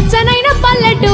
పచ్చనైన పల్లెటూరు